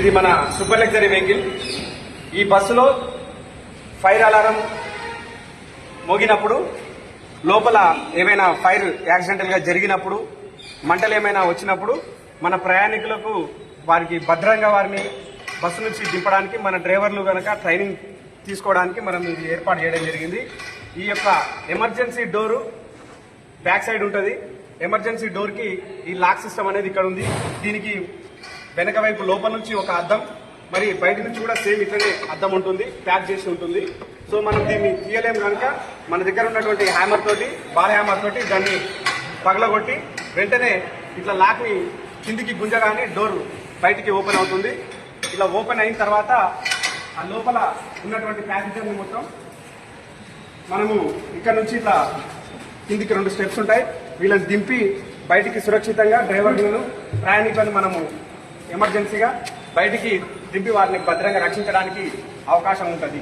ఇది మన super luxury vehicle. ఈ బస్సులో ఫైర్ అలారం మోగినప్పుడు లోపల ఏమైనా ఫైర్ యాక్సిడెంటల్గా జరిగినప్పుడు మంటలు ఏమైనా వచ్చినప్పుడు మన ప్రయాణికులకు వారికి భద్రంగా వారిని బస్సు నుంచి దింపడానికి మన డ్రైవర్లు కనుక ట్రైనింగ్ తీసుకోవడానికి మనం ఇది ఏర్పాటు చేయడం జరిగింది. ఈ యొక్క ఎమర్జెన్సీ డోరు బ్యాక్ సైడ్ ఉంటుంది. ఎమర్జెన్సీ డోర్కి ఈ లాక్ సిస్టమ్ అనేది ఇక్కడ ఉంది. దీనికి వెనక వైపు లోపల నుంచి ఒక అద్దం మరి బయట నుంచి కూడా సేమ్ ఇట్లనే అద్దం ఉంటుంది ప్యాక్ చేసి ఉంటుంది. సో మనం దీన్ని తీయలేము కనుక మన దగ్గర ఉన్నటువంటి హ్యామర్ తోటి బాల్ హ్యామర్ తోటి దాన్ని పగలగొట్టి వెంటనే ఇట్లా లాక్ని కిందికి గుంజగానే డోర్ బయటికి ఓపెన్ అవుతుంది. ఇలా ఓపెన్ అయిన తర్వాత ఆ లోపల ఉన్నటువంటి ప్యాసింజర్ని మొత్తం మనము ఇక్కడ నుంచి ఇట్లా కిందికి రెండు స్టెప్స్ ఉంటాయి. వీళ్ళని దింపి బయటికి సురక్షితంగా డ్రైవర్లను ప్రయాణికులను మనము ఎమర్జెన్సీగా బయటికి దింపి వారిని భద్రంగా రక్షించడానికి అవకాశం ఉంటుంది.